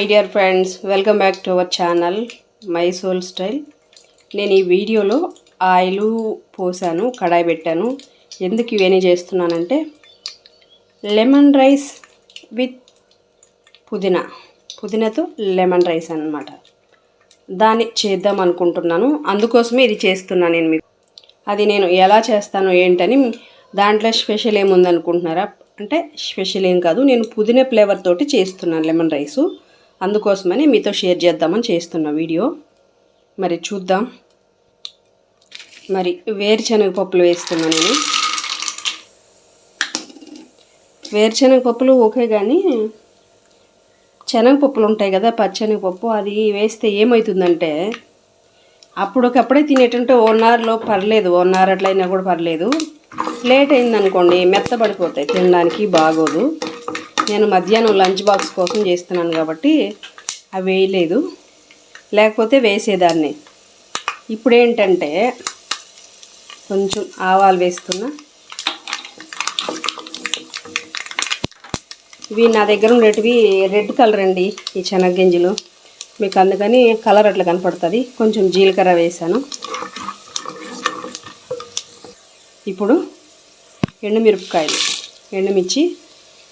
My dear friends welcome back to our channel my soul style నేను ఈ వీడియోలో oil పోసాను కడాయి పెట్టాను. ఎందుకు ఇవన్నీ చేస్తున్నానంటే లెమన్ రైస్ విత్ పుదీనా. పుదీనాతో లెమన్ రైస్ అన్నమాట. దాన్ని చేద్దాం అనుకుంటున్నాను. అందుకోసమే ఇది చేస్తున్నాను నేను మీకు. అది నేను ఎలా చేస్తాను ఏంటని దాంట్లో స్పెషల్ ఏముందనుకుంటున్నారా? అంటే స్పెషల్ ఏం కాదు నేను పుదీనా ఫ్లేవర్ తోటి చేస్తున్నాను లెమన్ రైసు అందుకోసమని మీతో షేర్ చేద్దామని చేస్తున్న వీడియో. మరి చూద్దాం. మరి వేరుశనగ పప్పులు వేస్తున్నా నేను. వేరుశనగ పప్పులు ఓకే కానీ శనగపప్పులు ఉంటాయి కదా పచ్చనగపప్పు అది వేస్తే ఏమవుతుందంటే అప్పుడొకప్పుడే తినేటంటే వన్ అవర్లో పర్లేదు వన్ అవర్ అట్లయినా కూడా పర్లేదు. లేట్ అయిందనుకోండి మెత్తబడిపోతాయి తినడానికి బాగోదు. నేను మధ్యాహ్నం లంచ్ బాక్స్ కోసం చేస్తున్నాను కాబట్టి అవి వేయలేదు. లేకపోతే వేసేదాన్ని. ఇప్పుడు ఏంటంటే కొంచెం ఆవాలు వేస్తున్నా. ఇవి నా దగ్గర ఉండేటివి రెడ్ కలర్ అండి ఈ శనగగింజలు. మీకు అందుకని కలర్ అట్లా కనపడుతుంది. కొంచెం జీలకర్ర వేసాను. ఇప్పుడు ఎండుమిరపకాయలు ఎండుమిర్చి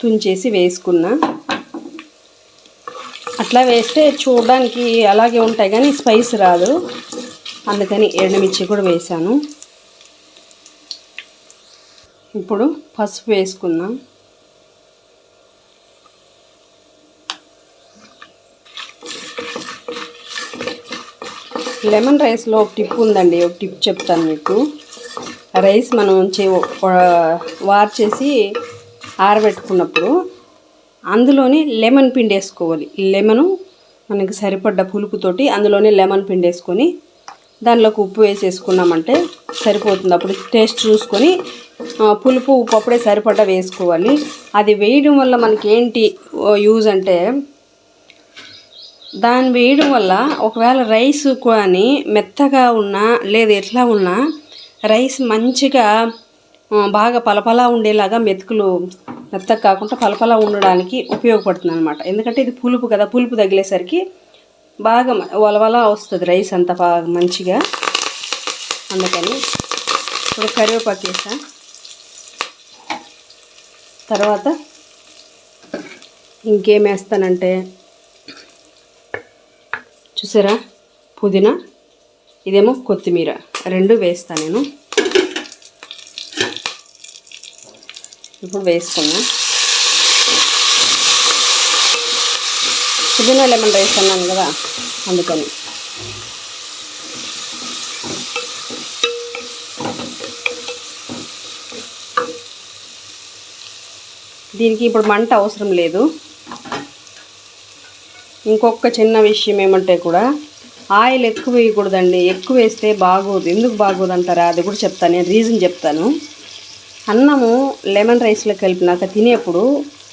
తుంచేసి వేసుకున్నా. అట్లా వేస్తే చూడడానికి అలాగే ఉంటాయి కానీ స్పైస్ రాదు. అందుకని ఎండుమిర్చి కూడా వేసాను. ఇప్పుడు పసుపు వేసుకుందాం లెమన్ రైస్లో ఒక టిప్ ఉందండి ఒక టిప్ చెప్తాను మీకు. రైస్ మనం చే వార్ చేసి ఆరబెట్టుకున్నప్పుడు అందులోనే లెమన్ పిండి వేసుకోవాలి. లెమను మనకి సరిపడ్డ పులుపుతోటి అందులోనే లెమన్ పిండి వేసుకొని దానిలోకి ఉప్పు వేసేసుకున్నామంటే సరిపోతుంది. అప్పుడు టేస్ట్ చూసుకొని పులుపు ఉప్పు అప్పుడే సరిపడ్డ వేసుకోవాలి. అది వేయడం వల్ల మనకి ఏంటి యూజ్ అంటే దాన్ని వేయడం వల్ల ఒకవేళ రైస్ కానీ మెత్తగా ఉన్నా లేదా ఎట్లా ఉన్నా రైస్ మంచిగా బాగా పలపలా ఉండేలాగా మెతుకులు మెత్తగా కాకుండా పలపలా ఉండడానికి ఉపయోగపడుతుంది అనమాట ఎందుకంటే ఇది పులుపు కదా పులుపు తగిలేసరికి బాగా వలవలా వలవల వస్తుంది రైస్ అంతా బాగా మంచిగా. అందుకని ఇప్పుడు కరివేపాకు వేసా. తర్వాత ఇంకేం వేస్తానంటే చూసారా? పుదీనా ఇదేమో కొత్తిమీర. రెండు వేస్తాను నేను. ఇప్పుడు వేసుకున్నా. పుదీనా లెమన్ రైస్ అన్నాను కదా అందుకని. దీనికి ఇప్పుడు మంట అవసరం లేదు. ఇంకొక చిన్న విషయం ఏమంటే కూడా ఆయిల్ ఎక్కువ వేయకూడదండి. ఎక్కువ వేస్తే బాగోదు. ఎందుకు బాగోదు అంటారా అది కూడా చెప్తాను నేను రీజన్ చెప్తాను. అన్నము లెమన్ రైస్లో కలిపినాక తినేప్పుడు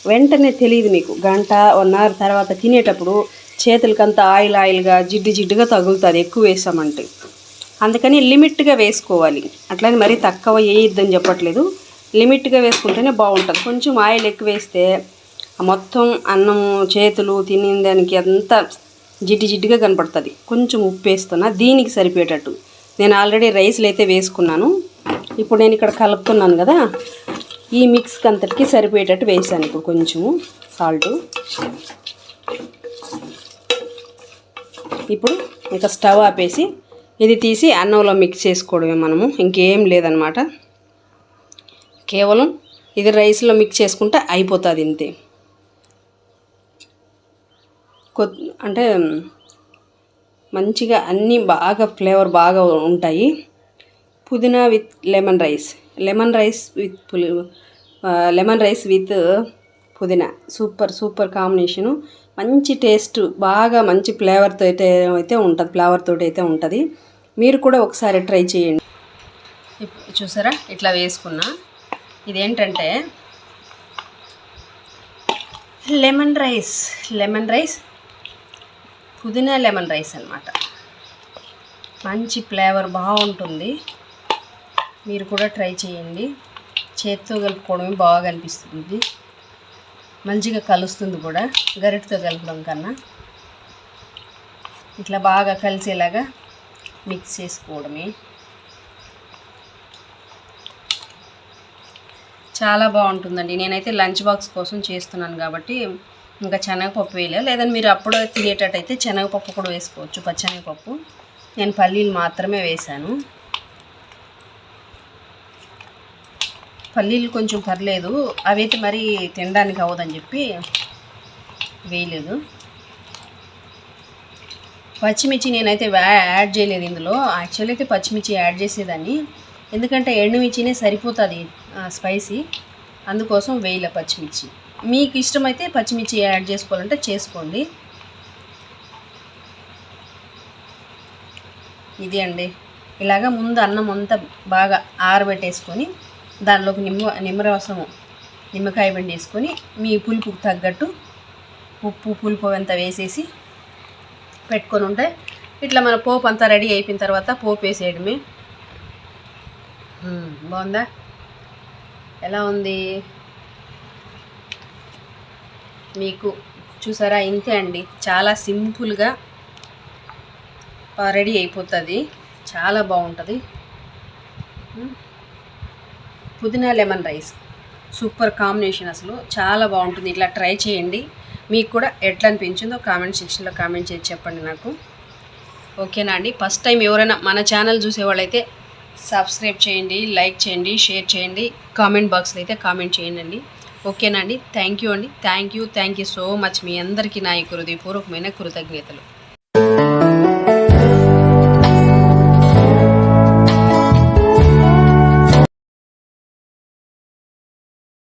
వెంటనే తెలియదు మీకు. గంట వన్ అవర్ తర్వాత తినేటప్పుడు చేతులకంతా ఆయిల్ ఆయిల్గా జిడ్డు జిడ్డుగా తగులుతుంది ఎక్కువ వేసామంటే. అందుకని లిమిట్గా వేసుకోవాలి. అట్లని మరీ తక్కువ వేయొద్దని చెప్పట్లేదు. లిమిట్గా వేసుకుంటేనే బాగుంటుంది. కొంచెం ఆయిల్ ఎక్కువ వేస్తే మొత్తం అన్నం చేతులు తినిన దానికి అంతా జిడ్డు జిడ్డుగా కనపడుతుంది. కొంచెం ఉప్పు వేస్తున్నా దీనికి సరిపోయేటట్టు. నేను ఆల్రెడీ రైస్లు అయితే వేసుకున్నాను. ఇప్పుడు నేను ఇక్కడ కలుపుతున్నాను కదా. ఈ మిక్స్కి అంతటికి సరిపోయేటట్టు వేసాను ఇప్పుడు కొంచెము సాల్టు. ఇప్పుడు ఇక స్టవ్ ఆపేసి ఇది తీసి అన్నంలో మిక్స్ చేసుకోవడమే మనము. ఇంకేం లేదనమాట కేవలం ఇది రైస్లో మిక్స్ చేసుకుంటే అయిపోతుంది ఇంతే. కొ అంటే మంచిగా అన్నీ బాగా ఫ్లేవర్ బాగా ఉంటాయి. పుదీనా with lemon rice. Lemon rice with పులి లెమన్ రైస్ విత్ పుదీనా. Super super combination. మంచి టేస్ట్ బాగా మంచి ఫ్లేవర్తో అయితే అయితే ఉంటుంది ఫ్లేవర్తో అయితే ఉంటుంది. మీరు కూడా ఒకసారి ట్రై చేయండి. చూసారా? ఇట్లా వేసుకున్నా. ఇదేంటంటే లెమన్ రైస్ లెమన్ రైస్ పుదీనా లెమన్ రైస్ అన్నమాట. మంచి ఫ్లేవర్ బాగుంటుంది. మీరు కూడా ట్రై చేయండి. చేత్తో కలుపుకోవడమే బాగా అనిపిస్తుంది మంచిగా కలుస్తుంది కూడా గరిటతో కలపడం కన్నా. ఇట్లా బాగా కలిసేలాగా మిక్స్ చేసుకోవడమే. చాలా బాగుంటుందండి. నేనైతే లంచ్ బాక్స్ కోసం చేస్తున్నాను కాబట్టి ఇంకా శనగపప్పు వేయలే లేదంటే మీరు అప్పుడు తినేటట్టయితే శనగపప్పు కూడా వేసుకోవచ్చు. పచ్చనగపప్పు. నేను పల్లీలు మాత్రమే వేశాను. పల్లీలు కొంచెం పర్లేదు. అవైతే మరి తినడానికి అవ్వదని చెప్పి వేయలేదు. పచ్చిమిర్చి నేనైతే యాడ్ చేయలేదు ఇందులో. యాక్చువల్ అయితే పచ్చిమిర్చి యాడ్ చేసేదాన్ని. ఎందుకంటే ఎండుమిర్చినే సరిపోతుంది స్పైసీ. అందుకోసం వేయలే పచ్చిమిర్చి. మీకు ఇష్టమైతే పచ్చిమిర్చి యాడ్ చేసుకోవాలంటే చేసుకోండి. ఇది అండి. ఇలాగ ముందు అన్నం అంతా బాగా ఆరబెట్టేసుకొని దానిలోకి నిమ్మ నిమ్మరసము నిమ్మకాయ పిండి వేసుకొని మీ పులుపుకు తగ్గట్టు ఉప్పు పులుపు అంతా వేసేసి పెట్టుకొని ఉంటే ఇట్లా మన పోపు అంతా రెడీ అయిపోయిన తర్వాత పోపు వేసేయడమే. బాగుందా? ఎలా ఉంది? మీకు చూసారా? ఇంతే అండి. చాలా సింపుల్గా రెడీ అయిపోతుంది. చాలా బాగుంటుంది. పుదీనా లెమన్ రైస్. సూపర్ కాంబినేషన్ అసలు. చాలా బాగుంటుంది. ఇట్లా ట్రై చేయండి. మీకు కూడా ఎట్లా అనిపించిందో కామెంట్ సెక్షన్లో కామెంట్ చేసి చెప్పండి నాకు. ఓకేనా అండి? ఫస్ట్ టైం ఎవరైనా మన ఛానల్ చూసేవాళ్ళైతే సబ్స్క్రైబ్ చేయండి లైక్ చేయండి షేర్ చేయండి. కామెంట్ బాక్స్లో అయితే కామెంట్ చేయండి ఓకేనా అండి? థ్యాంక్ యూ అండి. Thank you. Thank you so much మీ అందరికీ నా ఈ హృదయపూర్వకమైన కృతజ్ఞతలు.